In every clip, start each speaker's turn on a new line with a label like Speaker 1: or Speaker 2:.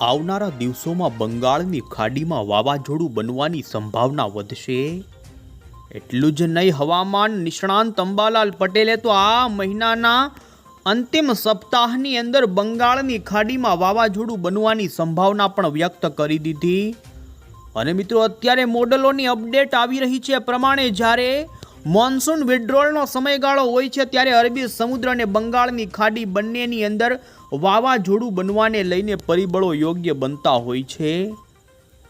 Speaker 1: આવનારા દિવસોમાં બંગાળની ખાડીમાં વાવાઝોડું બનવાની સંભાવના વધશે? એટલું જ નહીં, હવામાન નિષ્ણાંત અંબાલાલ પટેલે તો આ મહિનાના અંતિમ સપ્તાહની અંદર બંગાળની ખાડીમાં વાવાઝોડું બનવાની સંભાવના પણ વ્યક્ત કરી દીધી. અને મિત્રો, અત્યારે મોડલોની અપડેટ આવી રહી છે પ્રમાણે જ્યારે મોન્સૂન વિડ્રોલનો સમયગાળો હોય છે, ત્યારે અરબી સમુદ્ર અને બંગાળની ખાડી બંનેની અંદર વાવાઝોડું બનવાને લઈને પરિબળો યોગ્ય બનતા હોય છે.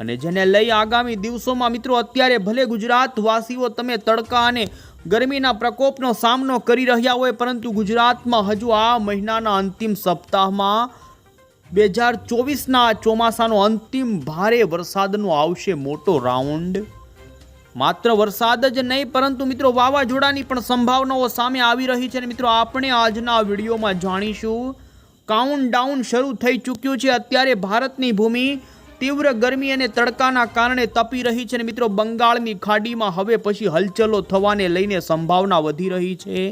Speaker 1: અને જેને લઈ આગામી દિવસોમાં મિત્રો અત્યારે ભલે ગુજરાતવાસીઓ તમે તડકા અને ગરમીના પ્રકોપનો સામનો કરી રહ્યા હોય, પરંતુ ગુજરાતમાં હજુ આ મહિનાના અંતિમ સપ્તાહમાં બે હજાર ચોવીસના ચોમાસાનો અંતિમ ભારે વરસાદનો આવશે મોટો રાઉન્ડ. માત્ર વરસાદ જ નહીં, પરંતુ મિત્રો વાવાઝોડાની પણ સંભાવનાઓ સામે આવી રહી છે અને મિત્રો આપણે આજના વિડીયોમાં જાણીશું કાઉન્ટ ડાઉન શરૂ થઈ ચૂક્યું છે. અત્યારે ભારતની ભૂમિ તીવ્ર ગરમી અને તડકાના કારણે તપી રહી છે અને મિત્રો, બંગાળની ખાડીમાં હવે પછી હલચલો થવાને લઈને સંભાવના વધી રહી છે.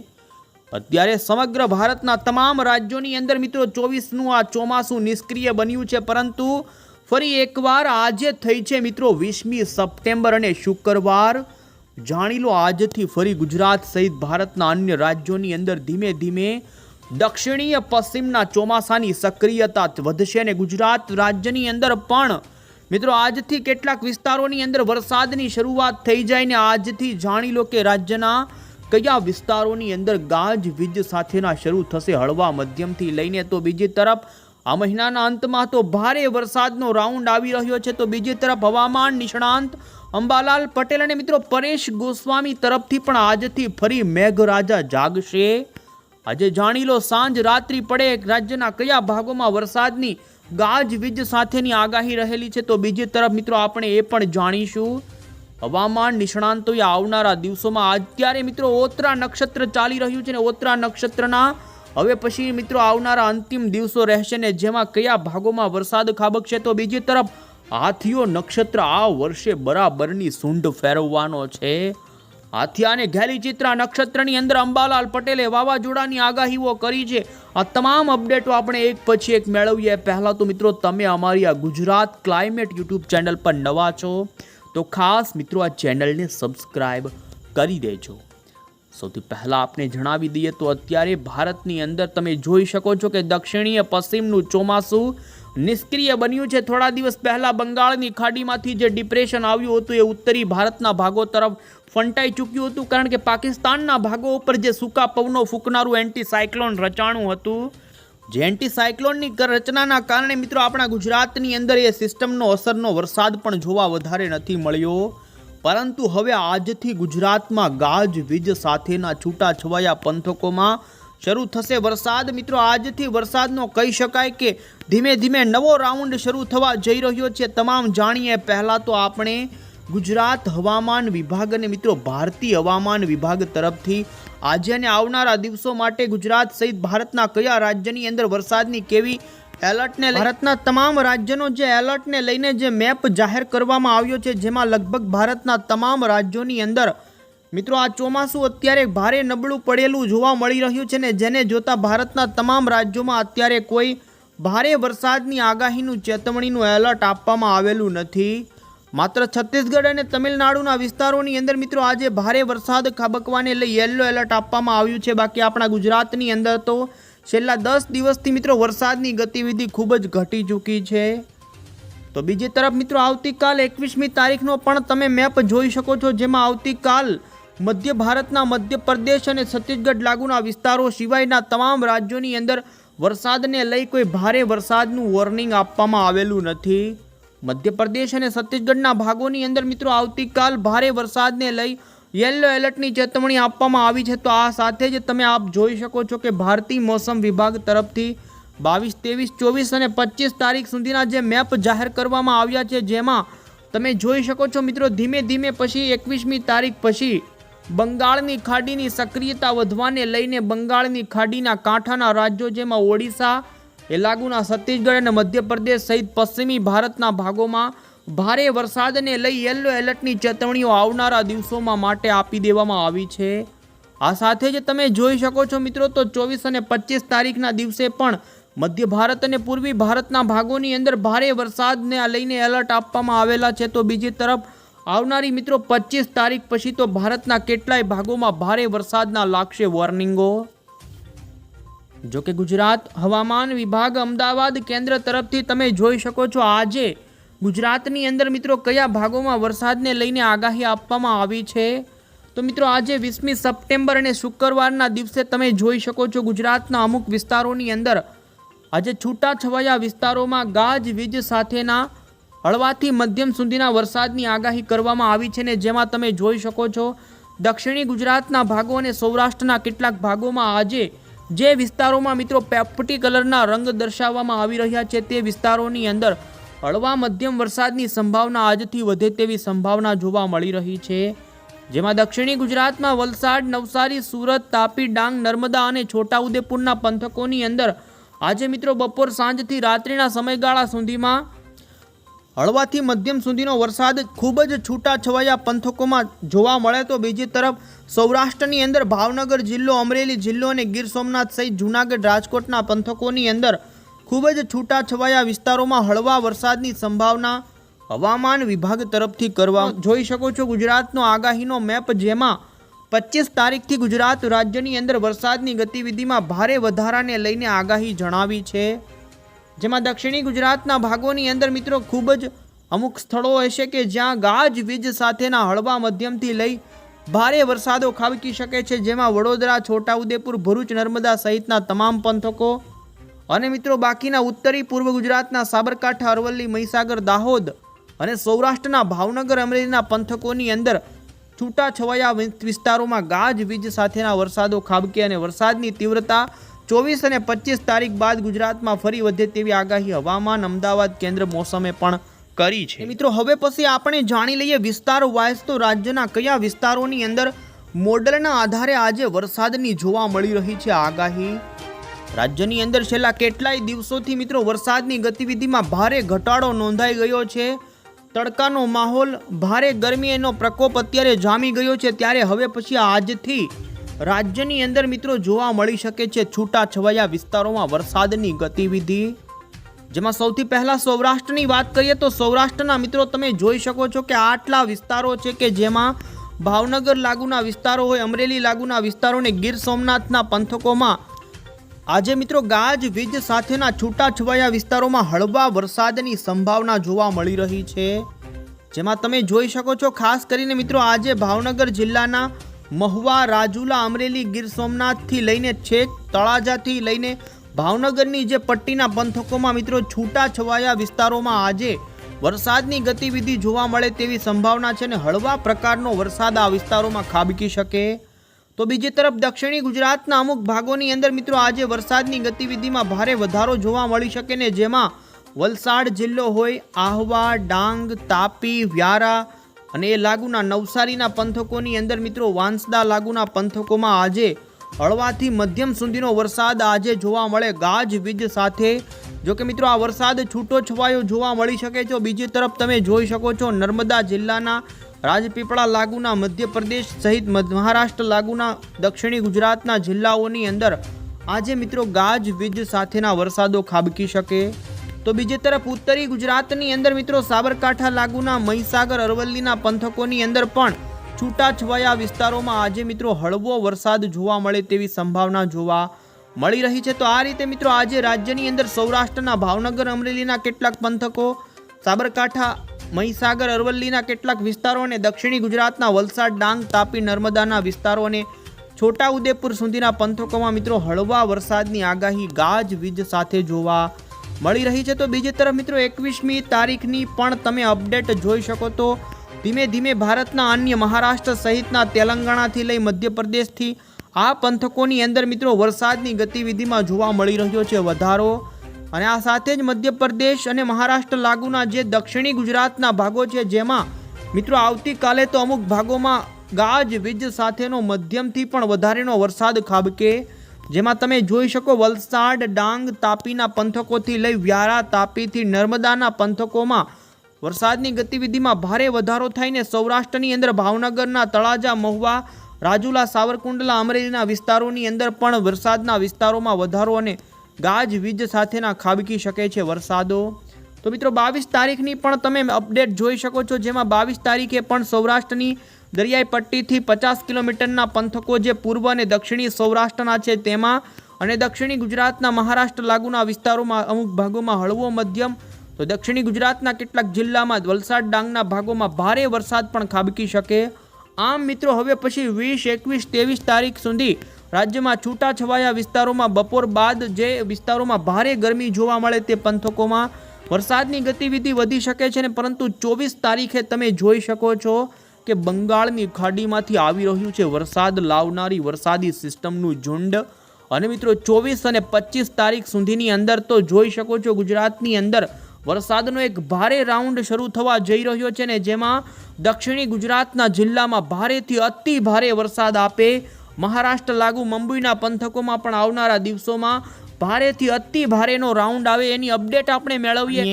Speaker 1: અત્યારે સમગ્ર ભારતના તમામ રાજ્યોની અંદર મિત્રો, ચોવીસનું આ ચોમાસું નિષ્ક્રિય બન્યું છે. પરંતુ ફરી એકવાર આજે થઈ છે મિત્રો, વીસમી સપ્ટેમ્બર અને શુક્રવાર. જાણી લો, આજથી ફરી ગુજરાત સહિત ભારતના અન્ય રાજ્યોની અંદર ધીમે ધીમે દક્ષિણીય, પશ્ચિમના ચોમાસાની સક્રિયતા વધશે અને ગુજરાત રાજ્યની અંદર પણ. મિત્રો, આજથી કેટલાક વિસ્તારોની અંદર વરસાદની શરૂઆત થઈ જાય ને આજથી જાણી લો કે રાજ્યના કયા વિસ્તારોની અંદર ગાજ વીજ સાથેના શરૂ થશે હળવા મધ્યમથી લઈને. તો બીજી તરફ, આ મહિનાના અંતમાં તો ભારે વરસાદનો રાઉન્ડ આવી રહ્યો છે. તો બીજી તરફ, હવામાન નિષ્ણાંત અંબાલાલ પટેલ અને મિત્રો, પરેશ ગોસ્વામી તરફથી પણ આજથી ફરી મેઘરાજા જાગશે. આજે જાણી લો, સાંજ રાત્રિ પડે રાજ્યના કયા ભાગોમાં વરસાદની ગાજવીજ સાથેની આગાહી રહેલી છે? તો બીજી તરફ મિત્રો, આપણે એ પણ જાણીશું. હવામાન નિષ્ણાંતોએ આવનારા દિવસોમાં અત્યારે મિત્રો, ઓત્રા નક્ષત્ર ચાલી રહ્યું છે ને ઓત્રા નક્ષત્રના હવે પછી મિત્રો, આવનારા અંતિમ દિવસો રહેશે ને જેમાં કયા ભાગોમાં વરસાદ ખાબકશે તો બીજી તરફ, હાથીઓ નક્ષત્ર આ વર્ષે બરાબરની સૂંઢ ફેરવવાનો છે. હાથિયા ઘેલી ચિત્રા નક્ષત્રની અંદર અંબાલાલ પટેલે વાવાઝોડાની આગાહીઓ કરી છે. આ તમામ અપડેટો આપણે એક પછી એક મેળવીએ. પહેલાં તો મિત્રો, તમે અમારી આ ગુજરાત ક્લાઇમેટ યુટ્યુબ ચેનલ પર નવા છો, તો ખાસ મિત્રો આ ચેનલને સબસ્ક્રાઇબ કરી દેજો. સૌથી પહેલાં આપણે જણાવી દઈએ તો અત્યારે ભારતની અંદર તમે જોઈ શકો છો કે દક્ષિણીય પશ્ચિમનું ચોમાસું નિષ્ક્રિય બન્યું છે. થોડા દિવસ પહેલાં બંગાળની ખાડીમાંથી જે ડિપ્રેશન આવ્યું હતું એ ઉત્તરી ભારતના ભાગો તરફ ફંટાઈ ચૂક્યું હતું. કારણ કે પાકિસ્તાનના ભાગો ઉપર જે સૂકા પવનો ફૂંકનારું એન્ટીસાયક્લોન રચાણું હતું. જે એન્ટીસાયક્લોનની રચનાના કારણે મિત્રો આપણા ગુજરાતની અંદર એ સિસ્ટમનો અસરનો વરસાદ પણ જોવા વધારે નથી મળ્યો. પરંતુ હવે આજથી ગુજરાતમાં ગાજ, વીજ સાથેના છૂટાછવાયા પંથકોમાં શરૂ થશે વરસાદ. મિત્રો, આજથી વરસાદનો કહી શકાય કે ધીમે ધીમે નવો રાઉન્ડ શરૂ થવા જઈ રહ્યો છે. તમામ જાણીએ, પહેલાં તો આપણે ગુજરાત હવામાન વિભાગ અને મિત્રો, ભારતીય હવામાન વિભાગ તરફથી આજે અને આવનારા દિવસો માટે ગુજરાત સહિત ભારતના કયા રાજ્યની અંદર વરસાદની કેવી એલર્ટને ભારતના તમામ રાજ્યનો જે એલર્ટને લઈને જે મેપ જાહેર કરવામાં આવ્યો છે, જેમાં લગભગ ભારતના તમામ રાજ્યોની અંદર મિત્રો, આ ચોમાસું અત્યારે ભારે નબળું પડેલું જોવા મળી રહ્યું છે ને જેને જોતા ભારતના તમામ રાજ્યોમાં અત્યારે કોઈ ભારે વરસાદની આગાહીનું ચેતવણીનું એલર્ટ આપવામાં આવેલું નથી. માત્ર છત્તીસગઢ અને તમિલનાડુના વિસ્તારોની અંદર મિત્રો, આજે ભારે વરસાદ ખાબકવાને લઈ યલો એલર્ટ આપવામાં આવ્યું છે. બાકી આપણા ગુજરાતની અંદર તો છેલ્લા દસ દિવસથી મિત્રો, વરસાદની ગતિવિધિ ખૂબ જ ઘટી ચૂકી છે. તો બીજી તરફ મિત્રો, આવતીકાલ એકવીસમી તારીખનો પણ તમે મેપ જોઈ શકો છો, જેમાં આવતીકાલ મધ્ય ભારતના મધ્યપ્રદેશ અને છત્તીસગઢ લાગુના વિસ્તારો સિવાયના તમામ રાજ્યોની અંદર વરસાદને લઈ કોઈ ભારે વરસાદનું વોર્નિંગ આપવામાં આવેલું નથી. મધ્યપ્રદેશ અને છત્તીસગઢના ભાગોની અંદર મિત્રો આવતીકાલ ભારે વરસાદને લઈ યેલો એલર્ટની ચેતવણી આપવામાં આવી છે. તો આ સાથે જ તમે આપ જોઈ શકો છો કે ભારતીય મોસમ વિભાગ તરફથી બાવીસ, ત્રેવીસ, ચોવીસ અને પચીસ તારીખ સુધીના જે મેપ જાહેર કરવામાં આવ્યા છે, જેમાં તમે જોઈ શકો છો મિત્રો, ધીમે ધીમે પછી એકવીસમી તારીખ પછી બંગાળની ખાડીની સક્રિયતા વધવાને લઈને બંગાળની ખાડીના કાંઠાના રાજ્યો જેમાં ઓડિશા એ લાગુના છત્તીસગઢ અને મધ્યપ્રદેશ સહિત પશ્ચિમી ભારતના ભાગોમાં ભારે વરસાદને લઈ યલો એલર્ટની ચેતવણીઓ આવનારા દિવસોમાં માટે આપી દેવામાં આવી છે. આ સાથે જ તમે જોઈ શકો છો મિત્રો તો ચોવીસ અને પચીસ તારીખના દિવસે પણ મધ્ય ભારત અને પૂર્વી ભારતના ભાગોની અંદર ભારે વરસાદને લઈને એલર્ટ આપવામાં આવેલા છે. તો બીજી તરફ આવનારી મિત્રો પચીસ તારીખ પછી તો ભારતના કેટલાય ભાગોમાં ભારે વરસાદના લાગશે વોર્નિંગો. જોકે ગુજરાત હવામાન વિભાગ અમદાવાદ કેન્દ્ર તરફથી તમે જોઈ શકો છો આજે ગુજરાતની અંદર મિત્રો કયા ભાગોમાં વરસાદને લઈને આગાહી આપવામાં આવી છે? તો મિત્રો આજે વીસમી સપ્ટેમ્બર અને શુક્રવારના દિવસે તમે જોઈ શકો છો ગુજરાતના અમુક વિસ્તારોની અંદર આજે છૂટાછવાયા વિસ્તારોમાં ગાજવીજ સાથેના હળવાથી મધ્યમ સુધીના વરસાદની આગાહી કરવામાં આવી છે ને જેમાં તમે જોઈ શકો છો, દક્ષિણી ગુજરાતના ભાગો અને સૌરાષ્ટ્રના કેટલાક ભાગોમાં આજે જે વિસ્તારોમાં મિત્રો પેપટી કલરના રંગ દર્શાવવામાં આવી રહ્યા છે તે વિસ્તારોની અંદર હળવા મધ્યમ વરસાદની સંભાવના આજથી વધે તેવી સંભાવના જોવા મળી રહી છે. જેમાં દક્ષિણી ગુજરાતમાં વલસાડ, નવસારી, સુરત, તાપી, ડાંગ, નર્મદા અને છોટાઉદેપુરના પંથકોની અંદર આજે મિત્રો બપોર સાંજથી રાત્રિના સમયગાળા સુધીમાં હળવાથી મધ્યમ સુધીનો વરસાદ, ખૂબ જ છૂટાછવાયા પંથકોમાં જોવા મળે તો બીજી તરફ સૌરાષ્ટ્રની અંદર ભાવનગર જિલ્લો, અમરેલી જિલ્લો અને ગીર સોમનાથ સહિત જૂનાગઢ રાજકોટના પંથકોની અંદર ખૂબ જ છૂટાછવાયા વિસ્તારોમાં હળવા વરસાદની સંભાવના હવામાન વિભાગ તરફથી કરવા જોઈ શકો છો. ગુજરાતનો આગાહીનો મેપ જેમાં પચીસ તારીખથી ગુજરાત રાજ્યની અંદર વરસાદની ગતિવિધિમાં ભારે વધારાને લઈને આગાહી જણાવી છે. જેમાં દક્ષિણી ગુજરાતના ભાગોની અંદર મિત્રો ખૂબ જ અમુક સ્થળો હશે કે જ્યાં ગાજવીજ સાથેના હળવા મધ્યમથી લઈ ભારે વરસાદો ખાબકી શકે છે, જેમાં વડોદરા, છોટાઉદેપુર, ભરૂચ, નર્મદા સહિતના તમામ પંથકો અને મિત્રો બાકીના ઉત્તરી પૂર્વ ગુજરાતના સાબરકાંઠા, અરવલ્લી, મહીસાગર, દાહોદ અને સૌરાષ્ટ્રના ભાવનગર, અમરેલીના પંથકોની અંદર છૂટાછવાયા વિસ્તારોમાં વિસ્તારોમાં ગાજવીજ સાથેના વરસાદો ખાબકે અને વરસાદની તીવ્રતા ચોવીસ અને પચીસ તારીખ બાદ ગુજરાતમાં ફરી વધે તેવી આગાહી હવામાન અમદાવાદ કેન્દ્ર મોસમે પણ કરી છે. મિત્રો, હવે પછી આપણે જાણી લઈએ વિસ્તાર વાઇઝ તો રાજ્યના કયા વિસ્તારોની અંદર મોડલના આધારે આજે વરસાદની જોવા મળી રહી છે આગાહી. રાજ્યની અંદર છેલ્લા કેટલાય દિવસોથી મિત્રો વરસાદની ગતિવિધિમાં ભારે ઘટાડો નોંધાઈ ગયો છે. તડકાનો માહોલ, ભારે ગરમી એનો પ્રકોપ અત્યારે જામી ગયો છે. ત્યારે હવે પછી આજથી રાજ્યની અંદર મિત્રો જોવા મળી શકે છે છૂટાછવાયા વિસ્તારોમાં વરસાદની ગતિવિધિ. જેમાં સૌથી પહેલા સૌરાષ્ટ્રની વાત કરીએ તો સૌરાષ્ટ્રના મિત્રો તમે જોઈ શકો છો કે આટલા વિસ્તારો છે કે જેમાં ભાવનગર લાગુના વિસ્તારો હોય, અમરેલી લાગુના વિસ્તારોને ગીર સોમનાથના પંથકોમાં આજે મિત્રો ગાજ વીજ સાથેના છૂટાછવાયા વિસ્તારોમાં હળવા વરસાદની સંભાવના જોવા મળી રહી છે. જેમાં તમે જોઈ શકો છો ખાસ કરીને મિત્રો આજે ભાવનગર જિલ્લાના મહુવા, રાજુલા, અમરેલી, ગીર સોમનાથથી લઈને છેક તળાજાથી લઈને ભાવનગરની જે પટ્ટીના પંથકોમાં મિત્રો છૂટાછવાયા વિસ્તારોમાં આજે વરસાદની ગતિવિધિ જોવા મળે તેવી સંભાવના છે અને હળવા પ્રકારનો વરસાદ આ વિસ્તારોમાં ખાબકી શકે. તો બીજી તરફ દક્ષિણી ગુજરાતના અમુક ભાગોની અંદર મિત્રો આજે વરસાદની ગતિવિધિમાં ભારે વધારો જોવા મળી શકે ને જેમાં વલસાડ જિલ્લો હોય, આહવા, ડાંગ, તાપી, વ્યારા અને એ લાગુના નવસારીના પંથકોની અંદર મિત્રો વાંસદા લાગુના પંથકોમાં આજે હળવાથી મધ્યમ સુધીનો વરસાદ આજે જોવા મળે. ગાજવીજ સાથે જો કે મિત્રો આ વરસાદ છૂટો છવાયો જોવા મળી શકે છે. બીજી તરફ તમે જોઈ શકો છો નર્મદા જિલ્લાના રાજપીપળા લાગુના મધ્યપ્રદેશ સહિત મહારાષ્ટ્ર લાગુના દક્ષિણી ગુજરાતના જિલ્લાઓની અંદર આજે મિત્રો ગાજવીજ સાથેના વરસાદો ખાબકી શકે. તો બીજી તરફ ઉત્તરી ગુજરાતની અંદર મિત્રો સાબરકાંઠા લાગુના મહીસાગર, અરવલ્લીના પંથકોની અંદર પણ છૂટાછવાયા વિસ્તારોમાં આજે મિત્રો હળવો વરસાદ જોવા મળે તેવી સંભાવના જોવા મળી રહી છે. તો આ રીતે મિત્રો આજે રાજ્યની અંદર સૌરાષ્ટ્રના ભાવનગર, અમરેલીના કેટલાક પંથકો, સાબરકાંઠા, મહીસાગર, અરવલ્લીના કેટલાક વિસ્તારો અને દક્ષિણી ગુજરાતના વલસાડ, ડાંગ, તાપી, નર્મદાના વિસ્તારો અને છોટાઉદેપુર સુધીના પંથકોમાં મિત્રો હળવા વરસાદની આગાહી ગાજ વીજ સાથે જોવા મળી રહી છે તો બીજી તરફ મિત્રો એકવીસમી તારીખની પણ તમે અપડેટ જોઈ શકો તો ધીમે ધીમે ભારતના અન્ય મહારાષ્ટ્ર સહિતના તેલંગાણાથી લઈ મધ્યપ્રદેશથી આ પંથકોની અંદર મિત્રો વરસાદની ગતિવિધિમાં જોવા મળી રહ્યો છે વધારો. અને આ સાથે જ મધ્યપ્રદેશ અને મહારાષ્ટ્ર લાગુના જે દક્ષિણી ગુજરાતના ભાગો છે જેમાં મિત્રો આવતીકાલે તો અમુક ભાગોમાં ગાજ, વીજ સાથેનો મધ્યમથી પણ વધારેનો વરસાદ ખાબકે જેમાં તમે જોઈ શકો વલસાડ, ડાંગ, તાપીના પંથકોથી લઈ વ્યારા, તાપીથી નર્મદાના પંથકોમાં વરસાદની ગતિવિધિમાં ભારે વધારો થઈને સૌરાષ્ટ્રની અંદર ભાવનગરના તળાજા, મહુવા, રાજુલા, સાવરકુંડલા, અમરેલીના વિસ્તારોની અંદર પણ વરસાદના વિસ્તારોમાં વધારો અને ગાજવીજ સાથેના ખાબકી શકે છે વરસાદો. તો મિત્રો બાવીસ તારીખની પણ તમે અપડેટ જોઈ શકો છો, જેમાં બાવીસ તારીખે પણ સૌરાષ્ટ્રની દરિયાઈ પટ્ટીથી પચાસ કિલોમીટરના પંથકો જે પૂર્વ અને દક્ષિણી સૌરાષ્ટ્રના છે તેમાં અને દક્ષિણી ગુજરાતના મહારાષ્ટ્ર લાગુના વિસ્તારોમાં અમુક ભાગોમાં હળવો મધ્યમ, તો દક્ષિણી ગુજરાતના કેટલાક જિલ્લામાં વલસાડ ડાંગના ભાગોમાં ભારે વરસાદ પણ ખાબકી શકે. આમ મિત્રો હવે પછી વીસ, એકવીસ, ત્રેવીસ તારીખ સુધી રાજ્યમાં છૂટાછવાયા વિસ્તારોમાં બપોર બાદ જે વિસ્તારોમાં ભારે ગરમી જોવા મળે તે પંથકોમાં વરસાદની ગતિવિધિ વધી શકે છે ને પરંતુ ચોવીસ તારીખે તમે જોઈ શકો છો કે બંગાળની ખાડીમાંથી આવી રહ્યું છે વરસાદ, લાવનારી વરસાદી સિસ્ટમનું ઝુંડ. અને મિત્રો ચોવીસ અને પચીસ તારીખ સુધીની અંદર તો જોઈ શકો છો ગુજરાતની અંદર વરસાદનો એક ભારે રાઉન્ડ શરૂ થવા જઈ રહ્યો છે ને જેમાં દક્ષિણી ગુજરાતના જિલ્લામાં ભારેથી અતિ ભારે વરસાદ આપે મહારાષ્ટ્ર લાગુ મુંબઈના પંથકોમાં પણ આવનારા દિવસોમાં ભારેથી અતિ ભારેનો રાઉન્ડ આવે એની અપડેટ આપણે મેળવીએ.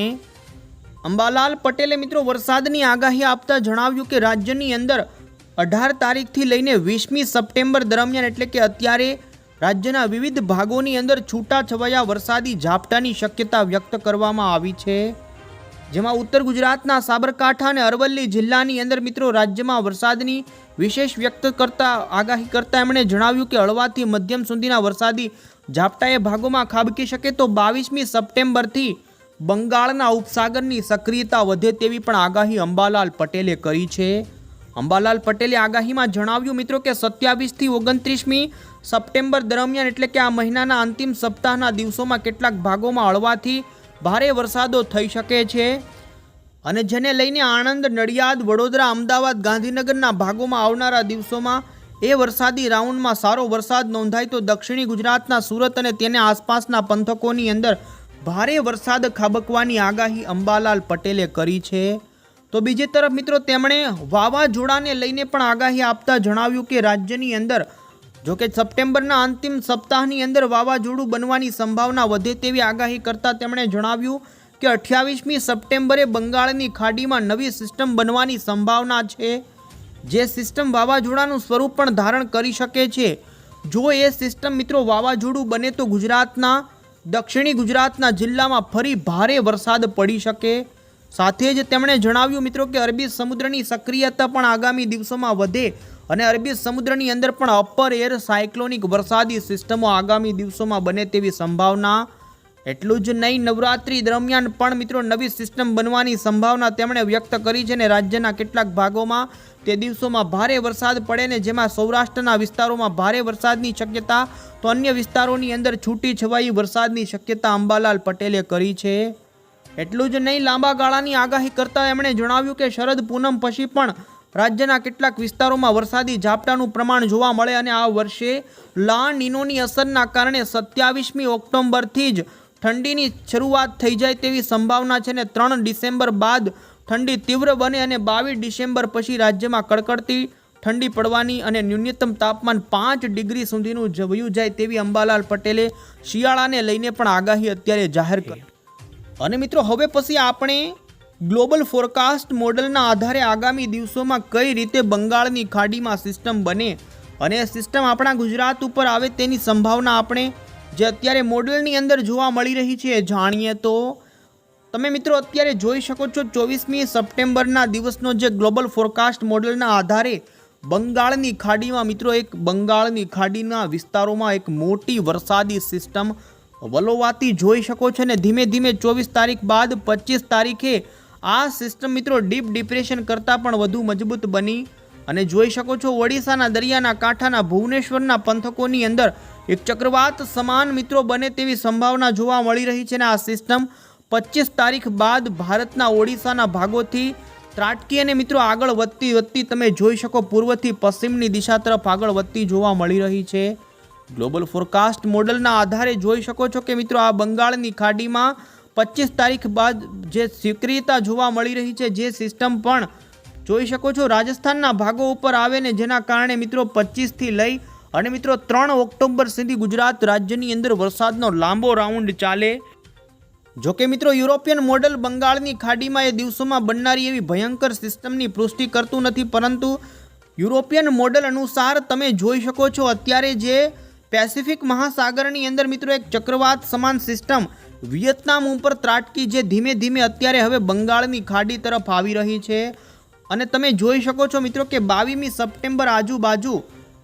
Speaker 1: અંબાલાલ પટેલે મિત્રો વરસાદની આગાહી આપતા જણાવ્યું કે રાજ્યની અંદર અઢાર તારીખથી લઈને વીસમી સપ્ટેમ્બર દરમિયાન એટલે કે અત્યારે રાજ્યના વિવિધ ભાગોની અંદર છૂટાછવાયા વરસાદી ઝાપટાની શક્યતા વ્યક્ત કરવામાં આવી છે. જેમાં ઉત્તર ગુજરાતના સાબરકાંઠા અને અરવલ્લી જિલ્લાની અંદર મિત્રો રાજ્યમાં વરસાદની વિશેષ વ્યક્ત કરતા, આગાહી કરતા એમણે જણાવ્યું કે હળવાથી મધ્યમ સુધીના વરસાદી ઝાપટાએ ભાગોમાં ખાબકી શકે તો બાવીસમી સપ્ટેમ્બરથી બંગાળના ઉપસાગરની સક્રિયતા વધે તેવી પણ આગાહી અંબાલાલ પટેલે કરી છે. અંબાલાલ પટેલે આગાહીમાં જણાવ્યું, મિત્રો, કે સત્યાવીસથી ઓગણત્રીસમી સપ્ટેમ્બર દરમિયાન એટલે કે આ મહિનાના અંતિમ સપ્તાહના દિવસોમાં કેટલાક ભાગોમાં હળવાથી ભારે વરસાદો થઈ શકે છે. અને જેને લઈને આણંદ, નડિયાદ, વડોદરા, અમદાવાદ, ગાંધીનગરના ભાગોમાં આવનારા દિવસોમાં એ વરસાદી રાઉન્ડમાં સારો વરસાદ નોંધાય તો દક્ષિણી ગુજરાતના સુરત અને તેને આસપાસના પંથકોની અંદર ભારે વરસાદ ખાબકવાની આગાહી અંબાલાલ પટેલે કરી છે. તો બીજી તરફ મિત્રો તેમણે વાવાઝોડાને લઈને પણ આગાહી આપતા જણાવ્યું કે રાજ્યની અંદર જો કે સપ્ટેમ્બરના અંતિમ સપ્તાહની અંદર વાવાઝોડું બનવાની સંભાવના વધે તેવી આગાહી કરતાં તેમણે જણાવ્યું કે અઠ્યાવીસમી સપ્ટેમ્બરે બંગાળની ખાડીમાં નવી સિસ્ટમ બનવાની સંભાવના છે? જે સિસ્ટમ વાવાઝોડાનું સ્વરૂપ પણ ધારણ કરી શકે છે. જો એ સિસ્ટમ મિત્રો વાવાઝોડું બને તો ગુજરાતના, દક્ષિણી ગુજરાતના જિલ્લામાં ફરી ભારે વરસાદ પડી શકે. સાથે જ તેમણે જણાવ્યું મિત્રો કે અરબી સમુદ્રની સક્રિયતા પણ આગામી દિવસોમાં વધે અને અરબી સમુદ્રની અંદર પણ અપર એર સાયક્લોનિક વરસાદી સિસ્ટમો આગામી દિવસોમાં બને તેવી સંભાવના એટલું જ નહીં, નવરાત્રી દરમિયાન પણ મિત્રો નવી સિસ્ટમ બનવાની સંભાવના તેમણે વ્યક્ત કરી છે અને રાજ્યના કેટલાક ભાગોમાં તે દિવસોમાં ભારે વરસાદ પડે ને જેમાં સૌરાષ્ટ્રના વિસ્તારોમાં ભારે વરસાદની શક્યતા, તો અન્ય વિસ્તારોની અંદર છૂટી છવાઈ વરસાદની શક્યતા અંબાલાલ પટેલે કરી છે. એટલું જ નહીં, લાંબા ગાળાની આગાહી કરતા એમણે જણાવ્યું કે શરદ પૂનમ પછી પણ રાજ્યના કેટલાક વિસ્તારોમાં વરસાદી ઝાપટાનું પ્રમાણ જોવા મળે અને આ વર્ષે લા નીનોની અસરના કારણે સત્યાવીસમી ઓક્ટોબરથી જ ઠંડીની શરૂઆત થઈ જાય તેવી સંભાવના છે ને ત્રણ ડિસેમ્બર બાદ ઠંડી તીવ્ર બને અને બાવીસ ડિસેમ્બર પછી રાજ્યમાં કડકડતી ઠંડી પડવાની અને ન્યૂનતમ તાપમાન પાંચ ડિગ્રી સુધીનું જવ્યું જાય તેવી અંબાલાલ પટેલે શિયાળાને લઈને પણ આગાહી અત્યારે જાહેર કરી. અને મિત્રો, હવે પછી આપણે ગ્લોબલ ફોરકાસ્ટ મોડલના આધારે આગામી દિવસોમાં કઈ રીતે બંગાળની ખાડીમાં સિસ્ટમ બને અને સિસ્ટમ આપણા ગુજરાત ઉપર આવે તેની સંભાવના આપણે જે અત્યારે મોડલની અંદર જોવા મળી રહી છે, જાણીએ તો તમે મિત્રો અત્યારે જોઈ શકો છો ચોવીસમી સપ્ટેમ્બરના દિવસનો જે ગ્લોબલ ફોરકાસ્ટ મોડલના આધારે બંગાળની ખાડીમાં મિત્રો એક બંગાળની ખાડીના વિસ્તારોમાં એક મોટી વરસાદી સિસ્ટમ વલોવાતી જોઈ શકો છો ને ધીમે ધીમે ચોવીસ તારીખ બાદ પચીસ તારીખે આ સિસ્ટમ મિત્રો ડીપ ડિપ્રેશન કરતાં પણ વધુ મજબૂત બની. અને જોઈ શકો છો ઓડિશાના દરિયાના કાંઠાના ભુવનેશ્વરના પંથકોની અંદર એક ચક્રવાત સમાન મિત્રો બને તેવી સંભાવના જોવા મળી રહી છે અને આ સિસ્ટમ પચીસ તારીખ બાદ ભારતના ઓડિશાના ભાગોથી ત્રાટકી અને મિત્રો આગળ વધતી વધતી તમે જોઈ શકો પૂર્વથી પશ્ચિમની દિશા તરફ આગળ વધતી જોવા મળી રહી છે. ગ્લોબલ ફોરકાસ્ટ મોડલના આધારે જોઈ શકો છો કે મિત્રો આ બંગાળની ખાડીમાં પચીસ તારીખ બાદ જે સક્રિયતા જોવા મળી રહી છે જે સિસ્ટમ પણ જોઈ શકો છો રાજસ્થાનના ભાગો ઉપર આવે ને જેના કારણે મિત્રો પચીસથી લઈ અને મિત્રો, ત્રણ ઓક્ટોબર સુધી ગુજરાત રાજ્યની અંદર વરસાદનો લાંબો રાઉન્ડ ચાલે. જો કે મિત્રો, યુરોપિયન મોડલ બંગાળની ખાડીમાં એ દિવસોમાં બનનારી એવી ભયંકર સિસ્ટમની પુષ્ટિ કરતું નથી, પરંતુ યુરોપિયન મોડલ અનુસાર તમે જોઈ શકો છો, અત્યારે જે પેસિફિક મહાસાગરની અંદર મિત્રો એક ચક્રવાત સમાન સિસ્ટમ વિયેતનામ ઉપર ત્રાટકી જે ધીમે ધીમે અત્યારે હવે બંગાળની ખાડી તરફ આવી રહી છે. અને તમે જોઈ શકો છો મિત્રો કે બાવીમી સપ્ટેમ્બર આજુબાજુ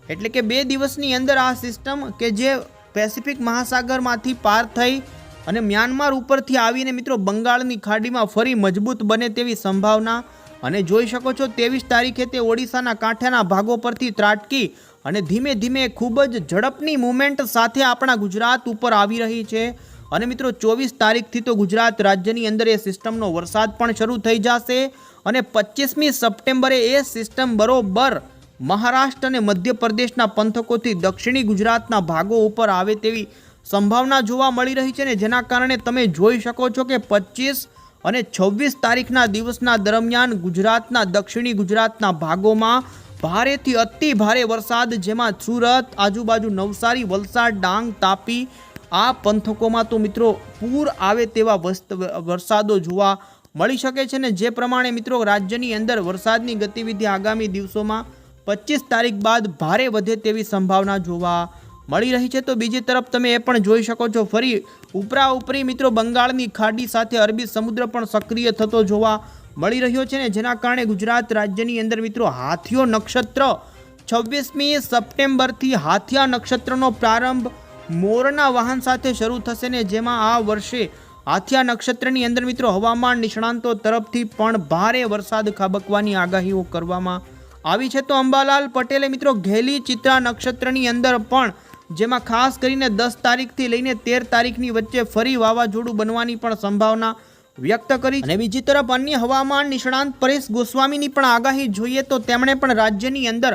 Speaker 1: એટલે કે બે દિવસની અંદર આ સિસ્ટમ કે જે પેસિફિક મહાસાગરમાંથી પાર થઈ અને મ્યાનમાર ઉપરથી આવીને મિત્રો બંગાળની ખાડીમાં ફરી મજબૂત બને તેવી સંભાવના અને જોઈ શકો છો ત્રેવીસ તારીખે તે ઓડિશાના કાંઠાના ભાગો પરથી ત્રાટકી અને ધીમે ધીમે ખૂબ જ ઝડપની મુવમેન્ટ સાથે આપણા ગુજરાત ઉપર આવી રહી છે. અને મિત્રો ચોવીસ તારીખથી તો ગુજરાત રાજ્યની અંદર એ સિસ્ટમનો વરસાદ પણ શરૂ થઈ જશે અને પચીસમી સપ્ટેમ્બરે એ સિસ્ટમ બરોબર મહારાષ્ટ્ર અને મધ્યપ્રદેશના પંથકોથી દક્ષિણી ગુજરાતના ભાગો ઉપર આવે તેવી સંભાવના જોવા મળી રહી છે ને જેના કારણે તમે જોઈ શકો છો કે પચીસ અને છવ્વીસ તારીખના દિવસના દરમિયાન ગુજરાતના દક્ષિણી ગુજરાતના ભાગોમાં ભારેથી અતિ ભારે વરસાદ, જેમાં સુરત, આજુબાજુ નવસારી, વલસાડ, ડાંગ, તાપી આ પંથકોમાં તો મિત્રો પૂર આવે તેવા વસ્ત- વરસાદો જોવા મળી શકે છે ને જે પ્રમાણે મિત્રો રાજ્યની અંદર વરસાદની ગતિવિધિ આગામી દિવસોમાં પચીસ તારીખ બાદ ભારે વધે તેવી સંભાવના જોવા મળી રહી છે. તો બીજી તરફ તમે એ પણ જોઈ શકો છો, ફરી ઉપરા ઉપરી મિત્રો બંગાળની ખાડી સાથે અરબી સમુદ્ર પણ સક્રિય થતો જોવા મળી રહ્યો છે ને જેના કારણે ગુજરાત રાજ્યની અંદર મિત્રો હાથીઓ નક્ષત્ર છવ્વીસમી સપ્ટેમ્બરથી હાથિયા નક્ષત્રનો પ્રારંભ મોરના વાહન સાથે શરૂ થશે ને જેમાં આ વર્ષે હાથિયા નક્ષત્રની અંદર મિત્રો હવામાન નિષ્ણાંતો તરફથી પણ ભારે વરસાદ ખાબકવાની આગાહીઓ કરવામાં આવી છે તો અંબાલાલ પટેલે મિત્રો ઘેલી ચિત્રા નક્ષત્રની અંદર પણ, જેમાં ખાસ કરીને દસ તારીખથી લઈને તેર તારીખની વચ્ચે ફરી વાવાઝોડું બનવાની પણ સંભાવના વ્યક્ત કરી અને બીજી તરફ અન્ય હવામાન નિષ્ણાંત પરેશ ગોસ્વામીની પણ આગાહી જોઈએ તો તેમણે પણ રાજ્યની અંદર,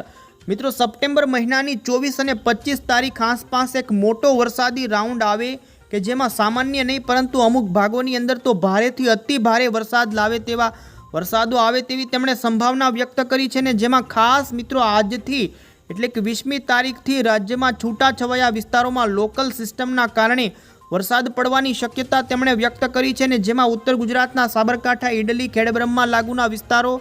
Speaker 1: મિત્રો સપ્ટેમ્બર મહિનાની ચોવીસ અને પચીસ તારીખ આસપાસ એક મોટો વરસાદી રાઉન્ડ આવે કે જેમાં સામાન્ય નહીં પરંતુ અમુક ભાગોની અંદર તો ભારેથી અતિ ભારે વરસાદ લાવે તેવા વરસાદો આવે તેવી તેમણે સંભાવના વ્યક્ત કરી છે ને જેમાં ખાસ મિત્રો આજથી, એટલે કે વીસમી તારીખથી રાજ્યમાં છૂટાછવાયા વિસ્તારોમાં લોકલ સિસ્ટમના કારણે વરસાદ પડવાની શક્યતા તેમણે વ્યક્ત કરી છે ને જેમાં ઉત્તર ગુજરાતના સાબરકાંઠા, ઈડલી, ખેડબ્રહ્મા લાગુના વિસ્તારો,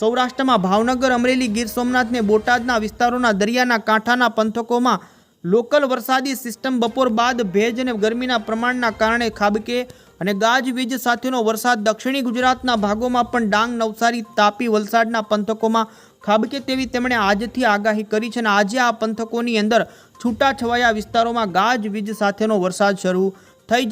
Speaker 1: સૌરાષ્ટ્રમાં ભાવનગર, અમરેલી, ગીર સોમનાથ ને બોટાદના વિસ્તારોના દરિયાના કાંઠાના પંથકોમાં લોકલ વરસાદી સિસ્ટમ બપોર બાદ ભેજ અને ગરમીના પ્રમાણના કારણે ખાબકે અને ગાજવીજ સાથેનો વરસાદ દક્ષિણી ગુજરાતના ભાગોમાં પણ ડાંગ, નવસારી, તાપી, વલસાડના પંથકોમાં ખાબકે તેવી તેમણે આજથી આગાહી કરી છે અને આજે આ પંથકોની અંદર છૂટાછવાયા વિસ્તારોમાં ગાજવીજ સાથેનો વરસાદ શરૂ થઈ જશે